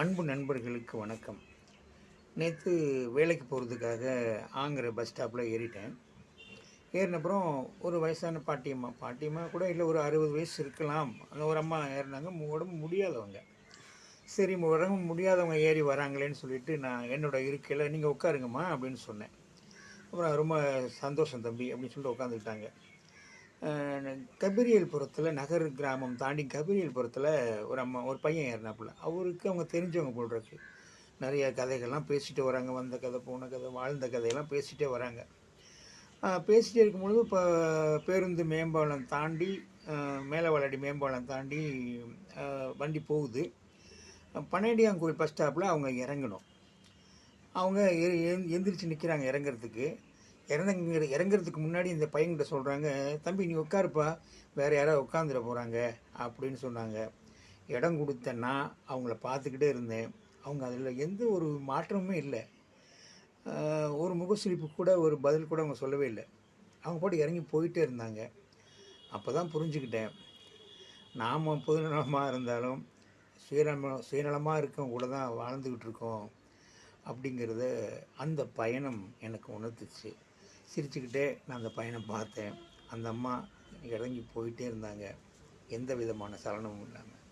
அன்பு நண்பர்களுக்கு வணக்கம். நேற்று வேலைக்கு போகிறதுக்காக ஆங்கிற பஸ் ஸ்டாப்பில் ஏறிட்டேன். ஏறினப்புறம் ஒரு வயசான பாட்டியம்மா பாட்டியம்மா கூட இல்லை ஒரு அறுபது வயசு இருக்கலாம். அந்த ஒரு அம்மா ஏறினாங்க. உடம்பு முடியாதவங்க. சரி உடம்பு முடியாதவங்க ஏறி வராங்களேன்னு சொல்லிட்டு நான் என்னோடய இருக்கையில் நீங்கள் உட்காருங்கம்மா அப்படின்னு சொன்னேன். அப்புறம் ரொம்ப சந்தோஷம் தம்பி அப்படின்னு சொல்லிட்டு உட்காந்துக்கிட்டாங்க கபிரியல்புரத்தில் நகர் கிராமம் தாண்டி கபிரியல்புரத்தில் ஒரு அம்மா ஒரு பையன் ஏறினாப்புல அவருக்கு அவங்க தெரிஞ்சவங்க போல் இருக்கு. நிறைய கதைகள்லாம் பேசிகிட்டு வராங்க. வந்த கதை போன கதை வாழ்ந்த கதையெல்லாம் பேசிகிட்டே வராங்க. பேசிகிட்டே இருக்கும்பொழுது இப்போ பேருந்து மேம்பாலம் தாண்டி ஆஹ் மேலவாளடி மேம்பாலம் தாண்டி வண்டி போகுது. பன்னெண்டியாங்கோயில் பஸ் ஸ்டாப்பில் அவங்க இறங்கணும். அவங்க எந்திரிச்சு நிற்கிறாங்க இறங்குறதுக்கு. இறங்குற இறங்குறதுக்கு முன்னாடி இந்த பையன்கிட்ட சொல்கிறாங்க தம்பி நீ உட்காருப்பா வேறு யாராவது உட்காந்துட போகிறாங்க அப்படின்னு சொன்னாங்க. இடம் கொடுத்தேன்னா அவங்கள பார்த்துக்கிட்டே இருந்தேன். அவங்க அதில் எந்த ஒரு மாற்றமுமே இல்லை. ஒரு முகசுளிப்பு கூட ஒரு பதில் கூட அவங்க சொல்லவே இல்லை. அவங்க போட்டு இறங்கி போயிட்டே இருந்தாங்க. அப்போ தான் புரிஞ்சுக்கிட்டேன். நாம் பொதுநலமாக இருந்தாலும் சுயநலமாக சுயநலமாக இருக்கவங்க கூட தான் வாழ்ந்துக்கிட்டு இருக்கோம் அப்படிங்கிறத அந்த பயணம் எனக்கு உணர்த்துச்சு. சிரிச்சுக்கிட்டே நான் அந்த பையனை பார்த்தேன். அந்த அம்மா இறங்கி போயிட்டே இருந்தாங்க. எந்த விதமான சலனமும் இல்லாமல்